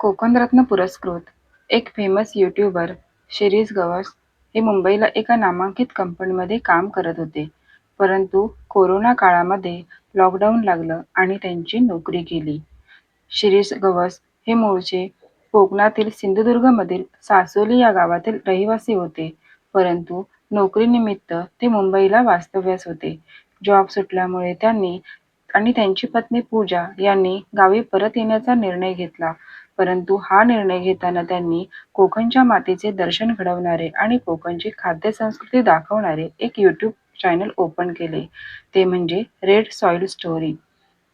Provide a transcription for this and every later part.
कोकणरत्न पुरस्कृत एक famous YouTuber Shirish Gawas हे मुंबईला एका नामांकित कंपनीमध्ये काम करत होते. परंतु कोरोना काळामध्ये लॉकडाऊन लागलं आणि त्यांची नोकरी गेली. शिरीष गवस हे मूळचे कोकणातील सिंधुदुर्गमधील सासोली या गावातील रहिवासी होते. परंतु नोकरीनिमित्त ते मुंबईला वास्तव्यास होते. जॉब सुटल्यामुळे त्यांनी आणि त्यांची पत्नी पूजा यांनी गावी परत येण्याचा निर्णय घेतला. परंतु हा निर्णय घेताना त्यांनी कोकणच्या मातीचे दर्शन घडवणारे आणि कोकणची खाद्यसंस्कृती दाखवणारे एक यूट्यूब चॅनल ओपन केले, ते म्हणजे रेड सॉइल स्टोरी.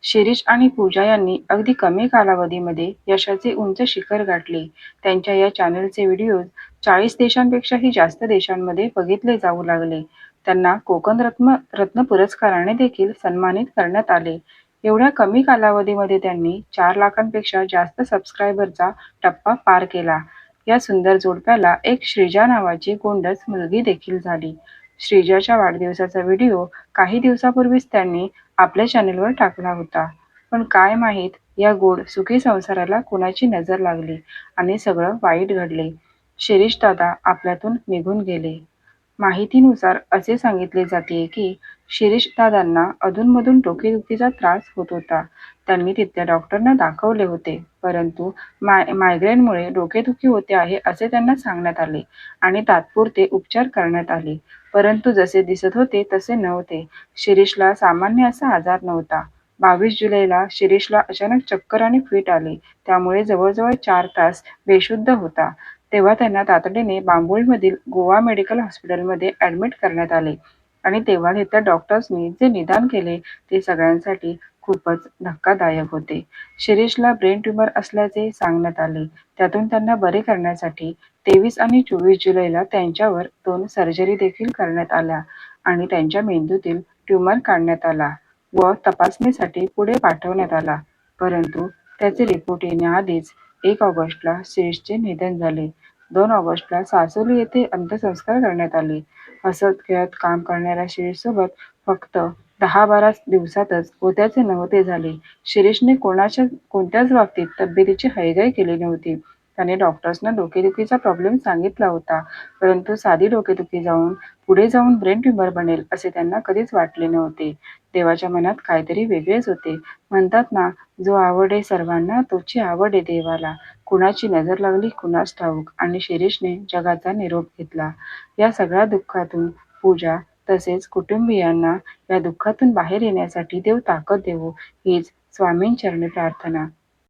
शिरीष आणि पूजा यांनी अगदी कमी कालावधीमध्ये यशाचे उंच शिखर गाठले. त्यांच्या या चॅनलचे व्हिडिओज चाळीस देशांपेक्षाही जास्त देशांमध्ये बघितले जाऊ लागले. त्यांना कोकण रत्न रत्न पुरस्काराने देखील सन्मानित करण्यात आले. एवढ्या कमी कालावधीमध्ये त्यांनी चार लाखांपेक्षा जास्त सबस्क्रायबरचा टप्पा पार केला. या सुंदर जोडप्याला एक श्रीजा नावाची गोंडस मुलगी देखील झाली. श्रीजाच्या वाढदिवसाचा व्हिडिओ काही दिवसापूर्वीच त्यांनी आपल्या चॅनलवर टाकला होता. पण काय माहीत या गोड सुखी संसाराला कुणाची नजर लागली आणि सगळं वाईट घडले. शिरीषदादा आपल्यातून निघून गेले. माहितीनुसार असे सांगितले जाते की शिरीषदादांना अधूनमधून डोकेदुखीचा त्रास होत होता. त्यांनी तिथल्या डॉक्टरांना दाखवले होते. परंतु माय मायग्रेनमुळे डोकेदुखी होते आहे असे त्यांना सांगण्यात आले आणि तात्पुरते उपचार करण्यात आले. परंतु जसे दिसत होते तसे नव्हते. शिरीषला सामान्य असा आजार नव्हता. बावीस जुलैला शिरीषला अचानक चक्कर आणि फिट आले. त्यामुळे जवळजवळ चार तास बेशुद्ध होता. तेव्हा त्यांना तातडीने बांबोळीमधील गोवा मेडिकल हॉस्पिटलमध्ये ॲडमिट करण्यात आले आणि तेव्हा तिथल्या डॉक्टर्सनी जे निदान केले ते सगळ्यांसाठी खूपच धक्कादायक होते. शिरीषला ब्रेन ट्यूमर असल्याचे सांगण्यात आले. त्यातून त्यांना बरे करण्यासाठी तेवीस आणि चोवीस जुलैला त्यांच्यावर दोन सर्जरी देखील करण्यात आल्या आणि त्यांच्या मेंदूतील ट्यूमर काढण्यात आला व तपासणीसाठी पुढे पाठवण्यात आला. परंतु त्याचे रिपोर्ट येण्याआधीच एक ऑगस्टला शिरीषचे निधन झाले. दोन ऑगस्टला सासोली येथे अंत्यसंस्कार करण्यात आले. हसत-खेळत काम करणाऱ्या शिरीषसोबत फक्त दहा-बारा दिवसातच होत्याचे नव्हते झाले. शिरीषने कोणाच्या कोणत्याच बाबतीत तब्येतीची हयगय केली नव्हती. त्याने डॉक्टर्सना डोकेदुखीचा प्रॉब्लेम सांगितला होता. परंतु साधी डोकेदुखी जाऊन पुढे जाऊन ब्रेन ट्युमर बनेल असे त्यांना कधीच वाटले नव्हते. देवाच्या मनात काहीतरी वेगळेच होते. म्हणतात ना, जो आवडे सर्वांना तोची आवड आहे देवाला. कुणाची नजर लागली कुणास ठाऊक आणि शिरीषने जगाचा निरोप घेतला. या सगळ्या दुःखातून पूजा तसेच कुटुंबीयांना या दुःखातून बाहेर येण्यासाठी देव ताकद देवो हीच स्वामींचरणी प्रार्थना.